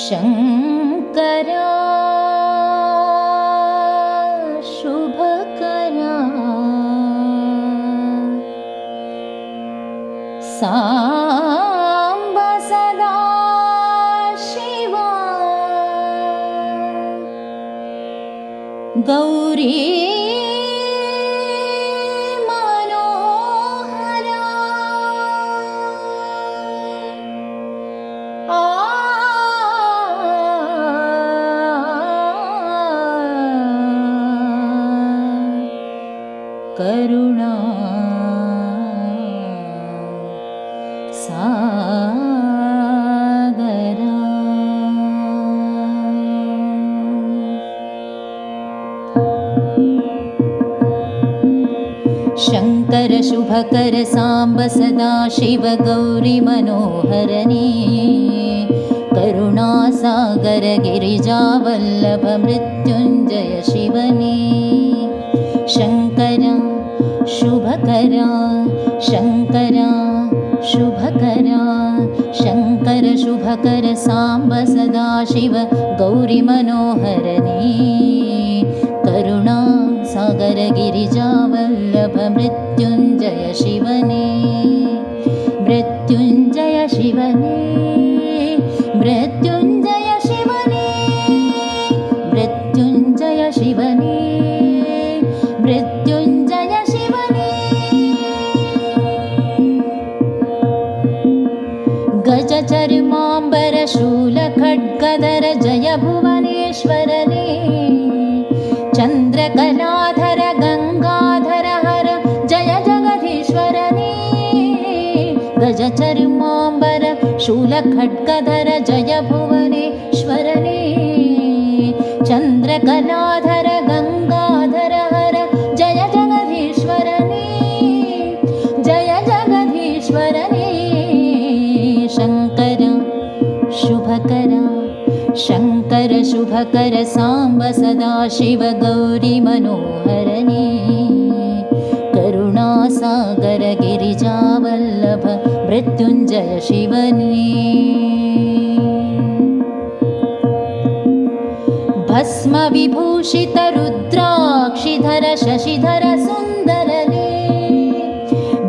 शङ्करा शुभकरा। साम्ब सदा शिवा। गौरी करुणा सागरा शङ्कर शुभकर साम्ब सदा शिव गौरि मनोहरणी करुणासागर गिरिजावल्लभ मृत्युञ्जय शिवने शङ्करा शुभकरा शङ्करा शुभकरा शङ्कर शुभकर साम्ब सदा शिव गौरि मनोहरणी करुणा सागर गिरिजावल्लभ मृत्युञ्जय शिवने गजचर्माम्बरशूलखड्गधर जय भुवनेश्वरने। चन्द्रकलाधर गङ्गाधर हर जय जगदीश्वरने। गजचर्माम्बर शूलखड्गधर जय भुवनेश्वरने। चन्द्रकलाधर शुभकर साम्ब सदा शिव गौरि मनोहरणे करुणासागर गिरिजावल्लभ मृत्युञ्जय शिवने। भस्मविभूषितरुद्राक्षिधर शशिधर सुन्दरने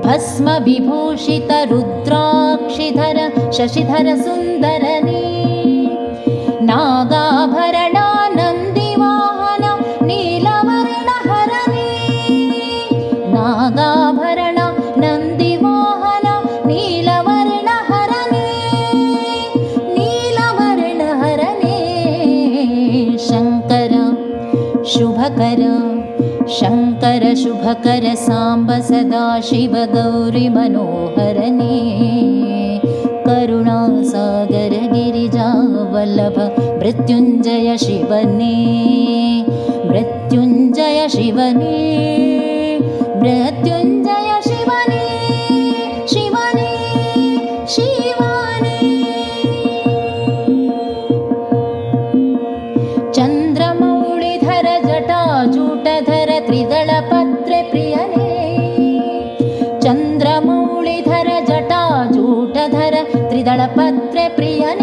भस्मविभूषितरुद्राक्षिधर शशिधर सुन्दरने नागाभरणा नन्दिवाहन नीलवर्णहरणे। नागाभरण नन्दिवाहन नीलवर्णहरणे। नीलवर्णहरणे। शङ्कर शुभकर शङ्कर शुभकर साम्ब सदा शिव मृत्युञ्जय शिवने मृत्युञ्जय शिवने मृत्युञ्जय शिवने शिवने शिवने। चन्द्रमौळिधर जटाजूटधर त्रिदळपत्रे प्रियने चन्द्रमौळिधर जटाजूटधर त्रिदळपत्रे प्रियने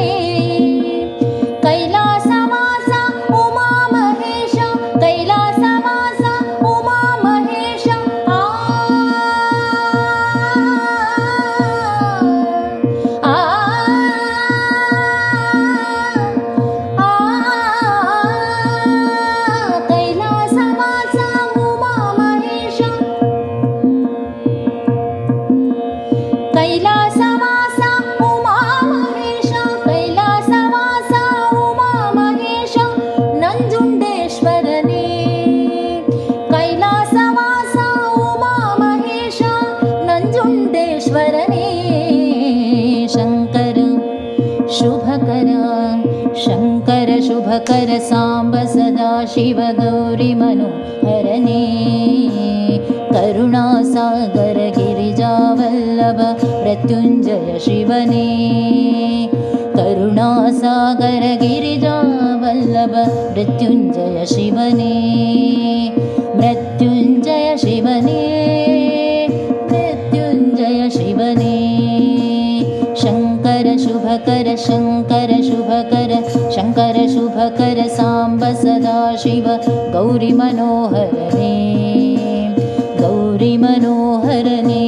शुभकर साम्ब सदा शिव गौरि मनोहरणे करुणासागर गिरिजावल्लभ मृत्युञ्जय शिवने। करुणासागर गिरिजावल्लभ मृत्युञ्जय शिवने। मृत्युञ्जय शिवने मृत्युञ्जय शिवने। शङ्कर शुभकर शङ्कर शुभकर शङ्कर शुभकर साम्ब सदा शिव। गौरि मनोहरने